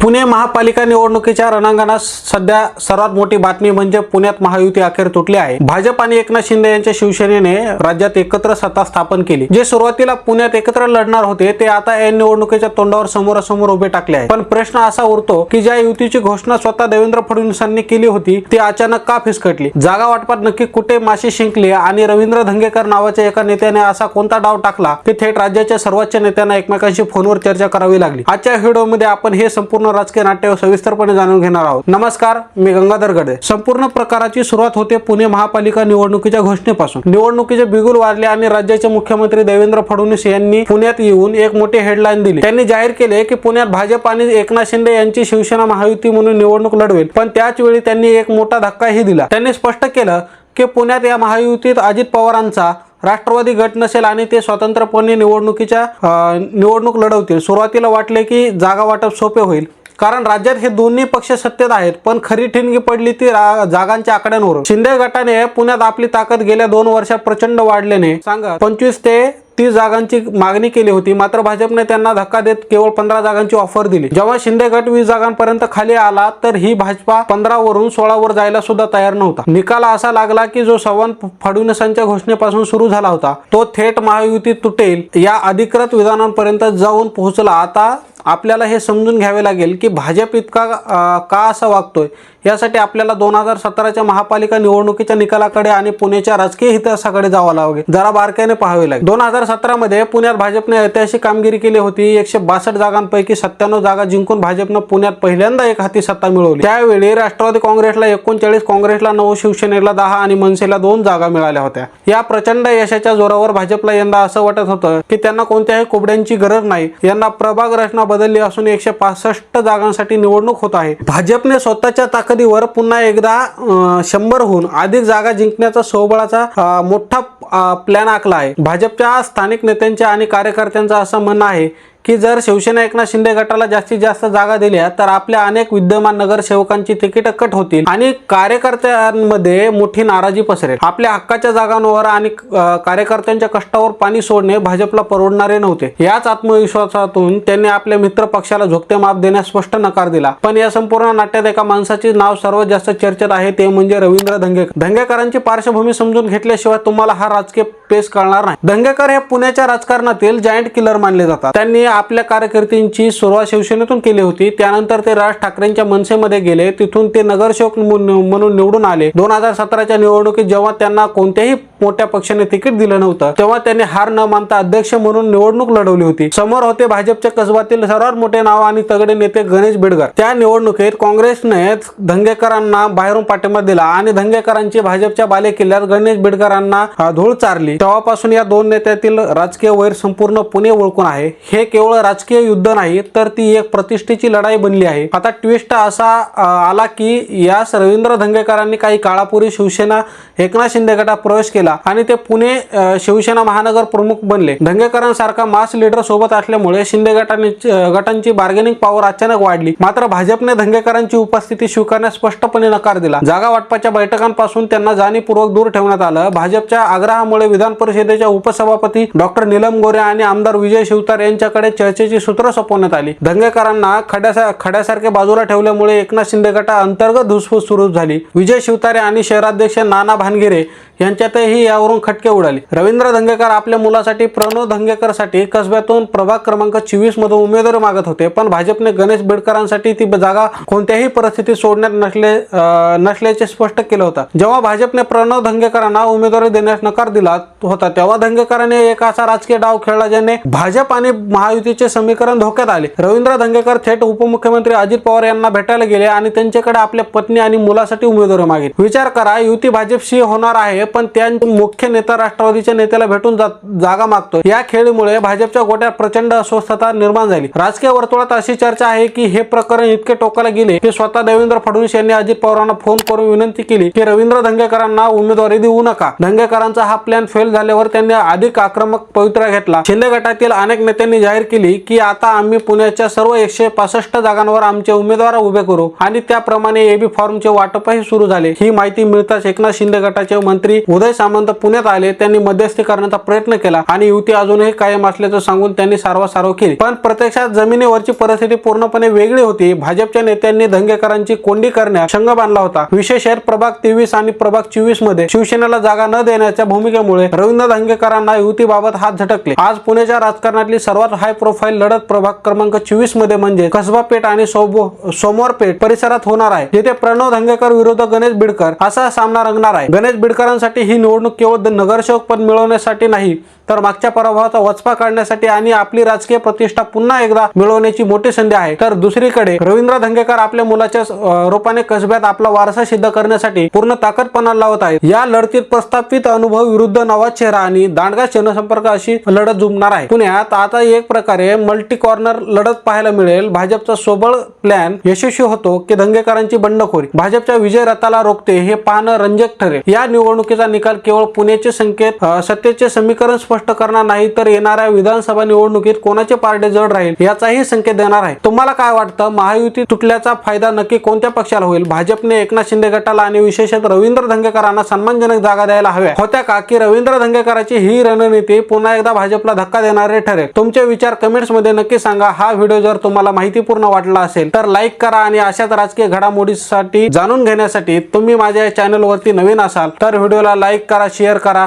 पुणे महापालिका निवडणुकीच्या रणांगणात सध्या सर्वात मोठी बातमी म्हणजे पुण्यात महायुती अखेर तुटली आहे. भाजप आणि एकनाथ शिंदे यांच्या शिवसेनेने राज्यात एकत्र सत्ता स्थापन केली. जे सुरुवातीला पुण्यात एकत्र लढणार होते ते आता या निवडणुकीच्या तोंडावर समोरासमोर उभे टाकले आहे पण प्रश्न असा उरतो की ज्या युतीची घोषणा स्वतः देवेंद्र फडणवीसांनी केली होती ती अचानक का फिसकटली? जागा वाटपात नक्की कुठे माशी शिंकली आणि रवींद्र धंगेकर नावाच्या एका नेत्याने असा कोणता डाव टाकला की थेट राज्याच्या सर्वोच्च नेत्यांना एकमेकांशी फोनवर चर्चा करावी लागली? आजच्या व्हिडिओमध्ये आपण हे संपूर्ण राजकीय नाट्य सविस्तरपणे जाणून घेणार आहोत. नमस्कार मी गंगाधर गडे. संपूर्ण प्रकाराची सुरुवात होते पुणे महापालिका निवडणुकीच्या घोषणेपासून. निवडणुकीचे बिगुल वाजले आणि राज्याचे मुख्यमंत्री देवेंद्र फडणवीस यांनी पुण्यात येऊन एक मोठी हेडलाईन दिली. त्यांनी जाहीर केले की पुण्यात भाजप आणि एकनाथ शिंदे यांची शिवसेना महायुती म्हणून निवडणूक लढवेल. पण त्याच वेळी त्यांनी एक मोठा धक्काही दिला. त्यांनी स्पष्ट केलं की पुण्यात या महायुतीत अजित पवारांचा राष्ट्रवादी गट नसेल आणि ते स्वतंत्रपणे निवडणुकीच्या निवडणूक लढवतील. सुरुवातीला वाटले की जागा वाटप सोपे होईल. कारण राज्यात हे दोन्ही पक्ष सत्तेत आहेत पण खरी ठिणगी पडली ती जागांच्या आकड्यांवरून. शिंदे गटाने पुण्यात आपली ताकद गेल्या दोन वर्षात प्रचंड वाढल्याने सांगा पंचवीस ते तीस जागांची मागणी केली होती. मात्र भाजपने त्यांना धक्का देत केवळ पंधरा जागांची ऑफर दिली. जेव्हा शिंदे गट वीस जागांपर्यंत खाली आला तर ही भाजपा पंधरा वरून सोळा वर जायला सुद्धा तयार नव्हता. निकाल असा लागला की जो संवाद फडणवीसांच्या घोषणेपासून सुरू झाला होता तो थेट महायुती तुटेल या अधिकृत विधानांपर्यंत जाऊन पोहोचला. आता आपल्याला हे समजून घ्यावे लागेल की भाजप इतका का असा वागतोय? यासाठी आपल्याला दोन हजार सतराच्या महापालिका निवडणुकीच्या निकालाकडे आणि पुण्याच्या राजकीय इतिहासाकडे जावं लागेल जरा बारकाईने पाहावे लागेल. दोन हजार सतरामध्ये पुण्यात भाजपने ऐतिहासिक कामगिरी केली होती. एकशे बासष्ट जागांपैकी सत्त्याण्णव जागा जिंकून भाजपनं पुण्यात पहिल्यांदा एक हाती सत्ता मिळवली. त्यावेळी राष्ट्रवादी काँग्रेसला एकोणचाळीस काँग्रेसला नऊ शिवसेनेला दहा आणि मनसेला दोन जागा मिळाल्या होत्या. या प्रचंड यशाच्या जोरावर भाजपला यंदा असं वाटत होतं की त्यांना कोणत्याही कोबड्यांची गरज नाही. यांना प्रभाग रचना बदलली असून एकशे पासष्ट जागांसाठी निवडणूक होत आहे. भाजपने स्वतःच्या ताकदीवर पुन्हा एकदा शंभरहून अधिक जागा जिंकण्याचा सोबळाचा मोठा प्लॅन आखला आहे. भाजपच्या स्थानिक नेत्यांच्या आणि कार्यकर्त्यांचं असं म्हणणं आहे की जर शिवसेना एकनाथ शिंदे गटाला जास्तीत जास्त जागा दिल्या तर आपल्या अनेक विद्यमान नगरसेवकांची तिकीट कट होतील आणि कार्यकर्त्यांमध्ये मोठी नाराजी पसरेल. आपल्या हक्काच्या जागांवर आणि कार्यकर्त्यांच्या कष्टावर पाणी सोडणे भाजपला परवडणारे नव्हते. याच आत्मविश्वासातून त्यांनी आपल्या मित्र पक्षाला झोकते माप देण्यास स्पष्ट नकार दिला. पण या संपूर्ण नाट्यात एका माणसाचे नाव सर्वात जास्त चर्चेत आहे ते म्हणजे रवींद्र धंगेकर. धंगेकरांची पार्श्वभूमी समजून घेतल्याशिवाय तुम्हाला हा राजकीय पेश कळणार नाही. धंगेकर हे पुण्याच्या राजकारणातील जायंट किलर मानले जातात. त्यांनी आपल्या कार्यकर्त्यांची सुरुवात शिवसेनेतून केली होती. त्यानंतर ते राज ठाकरेंच्या मनसेमध्ये गेले. तिथून ते नगरसेवक म्हणून निवडून आले. दोन हजार सतराच्या निवडणुकीत जेव्हा त्यांना कोणत्याही मोठ्या पक्षाने तिकीट दिलं नव्हतं. तेव्हा त्यांनी हार न मानता अध्यक्ष म्हणून निवडणूक लढवली होती. समोर होते भाजपच्या कसबातील सर्वात मोठे नाव आणि तगडे नेते गणेश बेडकर त्या निवडणुकीत काँग्रेसने धंगेकरांना बाहेरून पाठिंबा दिला आणि धंगेकरांची भाजपच्या बालेकिल्ल्यात गणेश बेडकरांना धूळ चारली. तेव्हापासून या दोन नेत्यातील राजकीय वैर संपूर्ण पुणे ओळखून आहे. हे केवळ राजकीय युद्ध नाही तर ती एक प्रतिष्ठेची लढाई बनली आहे. आता ट्विस्ट असा आला की यास रवींद्र धंगेकरांनी काही काळापूर्वी शिवसेना एकनाथ शिंदे गटात प्रवेश केला. आणि ते पुणे शिवसेना महानगर प्रमुख बनले. धंगेकरांसारखा मास लीडर सोबत असल्यामुळे शिंदे गटाने गटांची बार्गेनिंग पॉवर अचानक वाढली. मात्र भाजपने धंगेकरांची उपस्थिती स्वीकारण्यास स्पष्टपणे नकार दिला. जागा वाटपाच्या बैठकांपासून त्यांना जाणीवपूर्वक दूर ठेवण्यात आलं. भाजपच्या आग्रहामुळे विधान परिषदेच्या उपसभापती डॉक्टर नीलम गोरे आणि आमदार विजय शिवतार यांच्याकडे चर्चेची सूत्र सोपवण्यात आली. धंगेकरांना खड्यासा खड्यासारखे बाजूला ठेवल्यामुळे एकनाथ शिंदे गटा अंतर्गत धुसफूस सुरू झाली. विजय शिवतारे आणि शहराध्यक्ष नाना भानगिरे यांच्यातही यावरून खटके उडाले. रवींद्र धंगेकर आपल्या मुलासाठी प्रणव धंगेकरसाठी कसब्यातून प्रभाग क्रमांक चोवीस मधून उमेदवारी मागत होते. पण भाजपने गणेश बिडकरांसाठी ती जागा कोणत्याही परिस्थितीत सोडण्यात नसले नसल्याचे स्पष्ट केलं होतं. जेव्हा भाजपने प्रणव धंगेकरांना उमेदवारी देण्यास नकार दिला होता तेव्हा धंगेकरांनी एक असा राजकीय डाव खेळला ज्याने भाजप आणि महायुतीचे समीकरण धोक्यात आले. रवींद्र धंगेकर थेट उपमुख्यमंत्री अजित पवार यांना भेटायला गेले आणि त्यांच्याकडे आपल्या पत्नी आणि मुलासाठी उमेदवारी मागितली. विचार करा युती भाजपशी होणार आहे पण त्या मुख्य नेता राष्ट्रवादीच्या नेत्याला भेटून जागा मागतो या खेळीमुळे भाजपच्या गोट्यात प्रचंड अस्वस्थता निर्माण झाली. राजकीय वर्तुळात अशी चर्चा आहे की हे प्रकरण इतके टोकाला गेले की स्वतः देवेंद्र फडणवीस यांनी अजित पवारांना फोन करून विनंती केली की रवींद्र धंगेकरांना उमेदवारी देऊ नका. धंगेकरांचा हा प्लॅन फेल झाल्यावर त्यांनी अधिक आक्रमक पवित्रा घेतला. शिंदे गटातील अनेक नेत्यांनी जाहीर केली की आता आम्ही पुण्याच्या सर्व एकशे पासष्ट जागांवर आमचे उमेदवार उभे करू आणि त्याप्रमाणे एबी फॉर्मचे वाटपही सुरू झाले. ही माहिती मिळताच एकनाथ शिंदे गटाचे मंत्री मंत्री उदय सामंत पुण्यात आले. त्यांनी मध्यस्थी करण्याचा प्रयत्न केला आणि युती अजूनही कायम असल्याचं सांगून त्यांनी सारवासारव केली. पण प्रत्यक्षात जमिनीवरची परिस्थिती पूर्णपणे वेगळी होती. भाजपच्या नेत्यांनी धंगेकरांची कोंडी करण्यास शंग बांधला होता. विशेष आहे प्रभाग तेवीस आणि प्रभाग चोवीसमध्ये शिवसेनेला जागा न देण्याच्या भूमिकेमुळे रवींद्र दंगेकरांना युतीबाबत हात झटकले. आज पुण्याच्या राजकारणातली सर्वात हाय प्रोफाईल लढत प्रभाग क्रमांक चोवीसमध्ये म्हणजे कसबा पेठ आणि सोमवार पेठ परिसरात होणार आहे. जिथे प्रणव धंगेकर विरुद्ध गणेश बिडकर असा सामना रंगणार आहे. गणेश बिडकरांसाठी ही निवडणूक केवळ नगरसेवक पद मिळवण्यासाठी नाही तर मागच्या पराभवाचा वचपा काढण्यासाठी आणि आपली राजकीय प्रतिष्ठा पुन्हा एकदा मिळवण्याची मोठी संधी आहे. तर दुसरीकडे रवींद्र धंगेकर आपल्या मुलाच्या रूपाने कसब्यात आपला वारसा सिद्ध करण्यासाठी पूर्ण ताकदपणा लावत आहेत. या लढतीत प्रस्थापित अनुभव विरुद्ध नवा चेहरा आणि दांडगा जनसंपर्क अशी लढत जुमणार आहे. पुण्यात आता एक प्रकारे मल्टी कॉर्नर लढत पाहायला मिळेल. भाजपचा सोबळ प्लॅन यशस्वी होतो की धंगेकरांची बंडखोरी. भाजपच्या विजय रथाला रोखते हे पाहणं रंजक ठरेल. या निवडणुकीचा निकाल केवळ पुण्याचे संकेत सत्तेचे समीकरण स्पष्ट करणार नाही तर येणाऱ्या विधानसभा निवडणुकीत कोणाचे पारडे जड राहील याचाही संकेत देणार आहे. तुम्हाला काय वाटतं? महायुती तुटल्याचा फायदा नक्की कोणत्या पक्षाला होईल? भाजपने एकनाथ शिंदे गटाला आणि विशेषतः रवींद्र धंगेकरांना सन्मानजनक जागा द्यायला हव्या. होत्या का? की रवींद्र धंगेकरांची ही रणनीती पुन्हा एकदा भाजपला धक्का देणारे ठरेल. तुमचे विचार कमेंट्समध्ये नक्की सांगा. हा व्हिडिओ जर तुम्हाला माहितीपूर्ण वाटला असेल तर लाईक करा आणि अशाच राजकीय घडामोडीसाठी जाणून घेण्यासाठी तुम्ही माझ्या चॅनलवरती नवीन असाल तर व्हिडिओला लाईक करा शेअर करा.